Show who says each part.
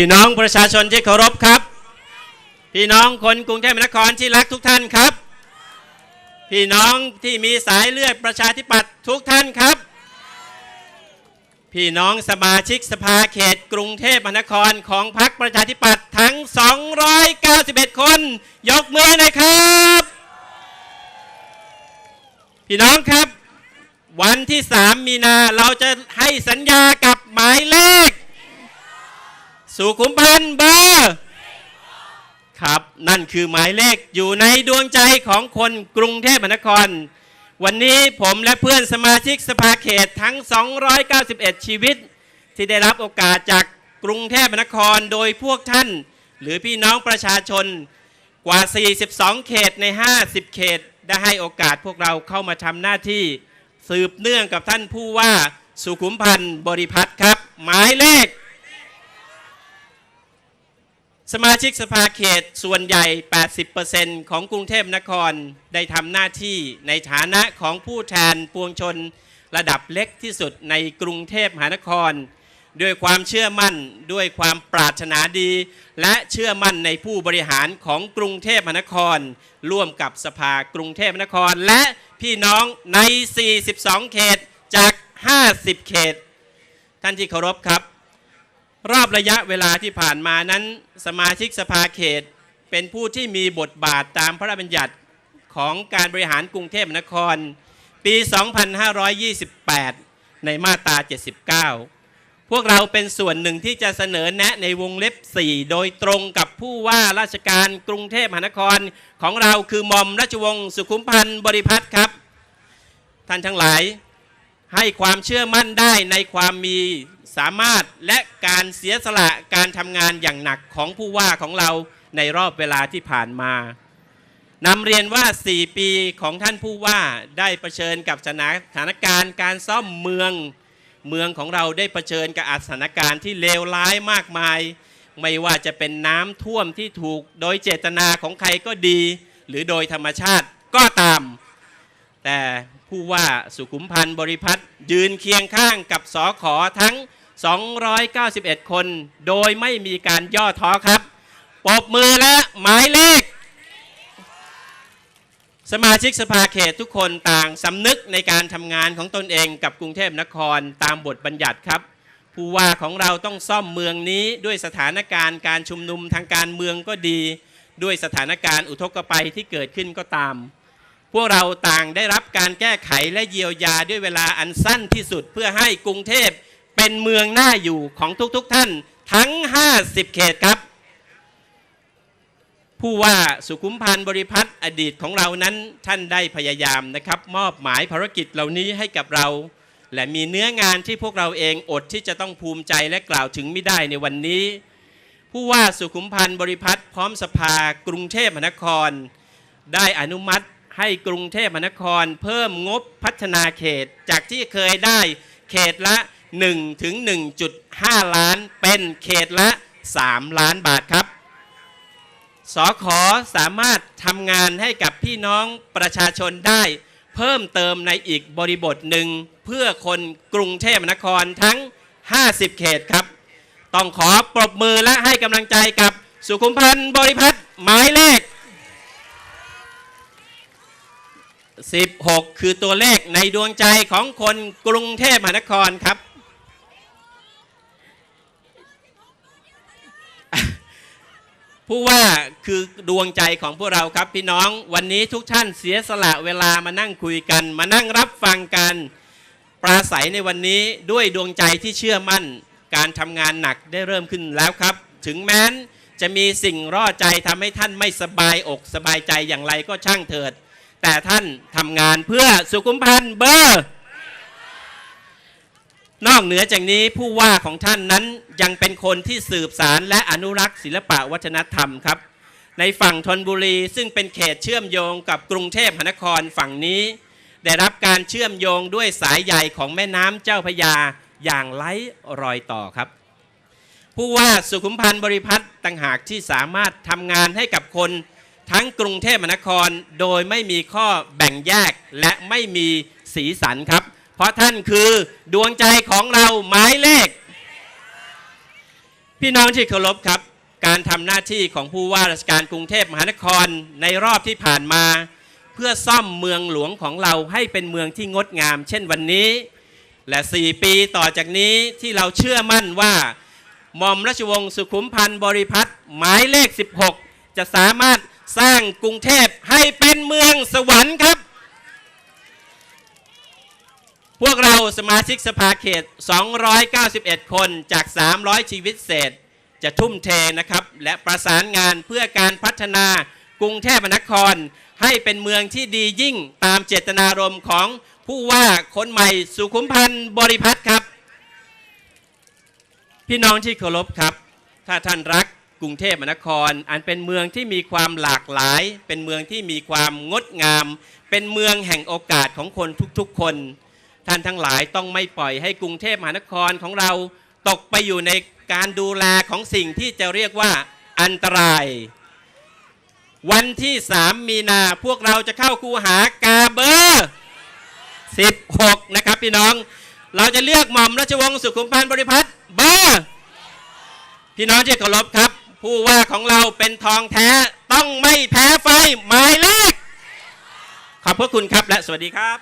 Speaker 1: พี่น้องประชาชนที่เคารพครับ พี่น้องคนกรุงเทพมหานครที่รักทุกท่านครับ พี่น้องที่มีสายเลือดประชาธิปัตย์ทุกท่านครับ พี่น้องสมาชิกสภาเขตกรุงเทพมหานครของพรรคประชาธิปัตย์ทั้ง 291 คน ยกมือหน่อยครับ พี่น้องครับ วันที่ 3 มีนาเราจะให้สัญญากับหมายเลข สุขุมพันธ์เบอร์ครับ นั่นคือหมายเลขอยู่ในดวงใจของคนกรุงเทพมหานคร วันนี้ผมและเพื่อนสมาชิกสภาเขตทั้ง 291 ชีวิต ที่ได้รับโอกาสจากกรุงเทพมหานครโดยพวกท่าน หรือพี่น้องประชาชนกว่า 42 เขตใน 50 เขตได้ให้โอกาสพวกเราเข้ามาทำหน้าที่ สืบเนื่องกับท่านผู้ว่าสุขุมพันธ์บริพัตรครับ หมายเลข สมาชิกสภาเขตส่วนใหญ่ 80%ของกรุงเทพนครได้ทำหน้าที่ในฐานะของผู้แทนปวงชน ระดับเล็กที่สุดในกรุงเทพมหานคร ด้วยความเชื่อมั่นด้วยความปรารถนาดี และเชื่อมั่นในผู้บริหารของกรุงเทพมหานคร ร่วมกับสภากรุงเทพมหานคร และพี่น้องใน 42 เขตจาก 50 เขต ท่านที่เคารพครับ รอบระยะเวลาที่ผ่านมานั้น สมาชิกสภาเขต เป็นผู้ที่มีบทบาทตามพระราชบัญญัติของการบริหารกรุงเทพมหานคร ปี 2528 ในมาตรา 79 พวกเราเป็นส่วนหนึ่งที่จะเสนอแนะในวงเล็บ 4 โดยตรงกับผู้ว่าราชการกรุงเทพมหานครของเราคือมอมราชวงศ์สุขุมพันธ์บริพัตรครับ ท่านทั้งหลายให้ความเชื่อมั่นได้ในความมี สามารถและการเสียสละการทำงานอย่างหนักของผู้ว่าของเราในรอบเวลาที่ผ่านมานำเรียนว่า 4 ปีของท่านผู้ว่าได้เผชิญกับสถานการณ์การซ่อมเมือง เมืองของเราได้เผชิญกับสถานการณ์ที่เลวร้ายมากมาย ไม่ว่าจะเป็นน้ำท่วมที่ถูกโดยเจตนาของใครก็ดี หรือโดยธรรมชาติก็ตาม แต่ผู้ว่าสุขุมพันธ์บริพัตรยืนเคียงข้างกับสอขอทั้ง 291 คน โดยไม่มีการย่อท้อครับปบมือและหมายเลข สมาชิกสภาเขตทุกคนต่างสำนึกในการทำงานของตนเองกับกรุงเทพนครตามบทบัญญัติครับ ผู้ว่าของเราต้องซ่อมเมืองนี้ด้วยสถานการณ์การชุมนุมทางการเมืองก็ดี ด้วยสถานการณ์อุทกภัยที่เกิดขึ้นก็ตามพวกเราต่างได้รับการแก้ไขและเยียวยาด้วยเวลาอันสั้นที่สุดเพื่อให้กรุงเทพ เป็นเมืองน่าอยู่ของทุกๆทท่านทั้ง 50 เขตครับ ผู้ว่าสุขุมพันธ์บริพัตรอดีตของเรานั้นท่านได้พยายามนะครับ มอบหมายภารกิจเหล่านี้ให้กับเรา และมีเนื้องานที่พวกเราเองอดที่จะต้องภูมิใจและกล่าวถึงไม่ได้ในวันนี้ ผู้ว่าสุขุมพันธ์บริพัตรพร้อมสภากรุงเทพมหานคร ได้อนุมัติให้กรุงเทพมหานคร เพิ่มงบพัฒนาเขตจากที่เคยได้เขตละ 1ถึง1.5 ล้านเป็นเขตละ 3 ล้านบาทครับสอขอสามารถทำงานให้กับพี่น้องประชาชนได้เพิ่มเติมในอีกบริบทหนึ่งเพื่อคนกรุงเทพมหานครทั้ง 50 เขตครับ ต้องขอปรบมือและให้กำลังใจกับสุขุมพันธ์บริพัตรหมายเลข 16 คือตัวเลขในดวงใจของคนกรุงเทพมหานครครับ ผู้ว่าคือดวงใจของพวกเราครับพี่น้องวันนี้ทุกท่านเสียสละเวลามานั่งคุยกัน มานั่งรับฟังกันปราศัยในวันนี้ด้วยดวงใจที่เชื่อมั่น การทำงานหนักได้เริ่มขึ้นแล้วครับ ถึงแม้นจะมีสิ่งร่อใจทำให้ท่านไม่สบายอกสบายใจอย่างไรก็ช่างเถิด แต่ท่านทำงานเพื่อสุขุมพันธ์เบอร์ นอกเหนือจากนี้ผู้ว่าของท่านนั้นยังเป็นคนที่สืบสารและอนุรักษ์ศิลปะวัฒนธรรมครับ ในฝั่งธนบุรีซึ่งเป็นเขตเชื่อมโยงกับกรุงเทพมหานครฝั่งนี้ ได้รับการเชื่อมโยงด้วยสายใยของแม่น้ำเจ้าพระยาอย่างไร้รอยต่อครับ ผู้ว่าสุขุมพันธ์บริพัตรต่างหากที่สามารถทำงานให้กับคนทั้งกรุงเทพมหานครโดยไม่มีข้อแบ่งแยกและไม่มีสีสันครับ เพราะท่านคือดวงใจของเราหมายเลข พี่น้องที่เคารพครับ การทำหน้าที่ของผู้ว่าราชการกรุงเทพมหานครในรอบที่ผ่านมา เพื่อซ่อมเมืองหลวงของเราให้เป็นเมืองที่งดงาม เช่นวันนี้ และ 4 ปีต่อจากนี้ที่เราเชื่อมั่นว่าหม่อมราชวงศ์สุขุมพันธ์บริพัตรหมายเลข 16 จะสามารถสร้างกรุงเทพให้เป็นเมืองสวรรค์ครับ พวกเราสมาชิกสภาเขต 291 คนจาก 300 ชีวิตเศษ จะทุ่มเทนะครับ และประสานงานเพื่อการพัฒนากรุงเทพมหานคร ให้เป็นเมืองที่ดียิ่งตามเจตนารมณ์ของผู้ว่าคนใหม่สุขุมพันธ์บริพัตรครับ พี่น้องที่เคารพครับ ถ้าท่านรักกรุงเทพมหานคร อันเป็นเมืองที่มีความหลากหลาย เป็นเมืองที่มีความงดงาม เป็นเมืองแห่งโอกาสของคนทุกๆคน ท่านทั้งหลายต้องไม่ปล่อยให้กรุงเทพมหานครของเราตกไปอยู่ในการดูแลของสิ่งที่จะเรียกว่าอันตราย วันที่ 3 มีนาพวกเราจะเข้าคูหากาเบอร์ 16 นะครับพี่น้อง เราจะเลือกหม่อมราชวงศ์สุขุมพันธ์บริพัตรเบอร์พี่น้องที่เคารพครับ ผู้ว่าของเราเป็นทองแท้ต้องไม่แพ้ไฟหมายเลขขอบพระคุณครับและสวัสดีครับ